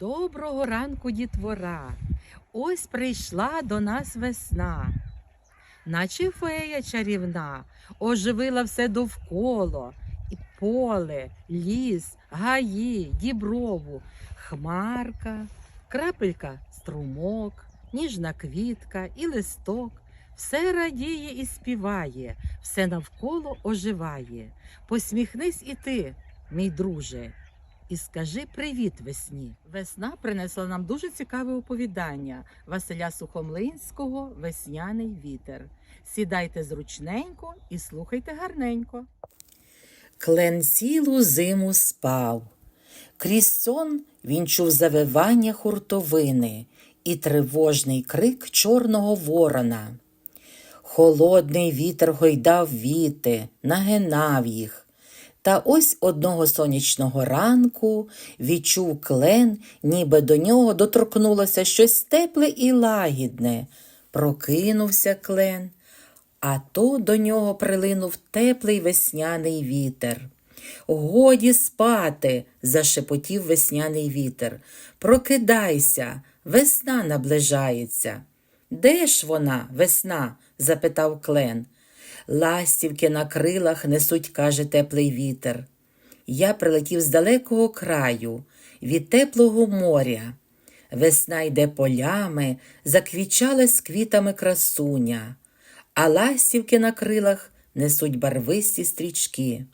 Доброго ранку, дітвора. Ось прийшла до нас весна. Наче фея чарівна, оживила все довкола. І поле, ліс, гаї, діброву, хмарка, крапелька струмок, ніжна квітка і листок. Все радіє і співає, все навколо оживає. Посміхнись і ти, мій друже, і скажи привіт весні. Весна принесла нам дуже цікаве оповідання Василя Сухомлинського Весняний вітер. Сідайте зручненько і слухайте гарненько. Клен цілу зиму спав. Крізь сон він чув завивання хуртовини і тривожний крик чорного ворона. Холодний вітер гойдав віти, нагинав їх. Та ось одного сонячного ранку відчув клен, ніби до нього доторкнулося щось тепле і лагідне. Прокинувся клен, а то до нього прилинув теплий весняний вітер. Годі спати, зашепотів весняний вітер. Прокидайся, весна наближається. Де ж вона, весна? запитав клен. Ластівки на крилах несуть, каже теплий вітер. Я прилетів з далекого краю, від теплого моря. Весна йде полями, заквічалась квітами красуня, а ластівки на крилах несуть барвисті стрічки.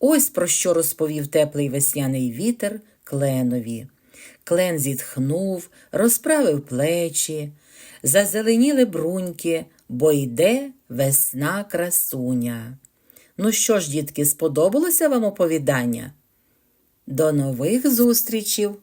Ось про що розповів теплий весняний вітер кленові. Клен зітхнув, розправив плечі, зазеленіли бруньки, бо йде весна красуня. Ну що ж, дітки, сподобалося вам оповідання? До нових зустрічів!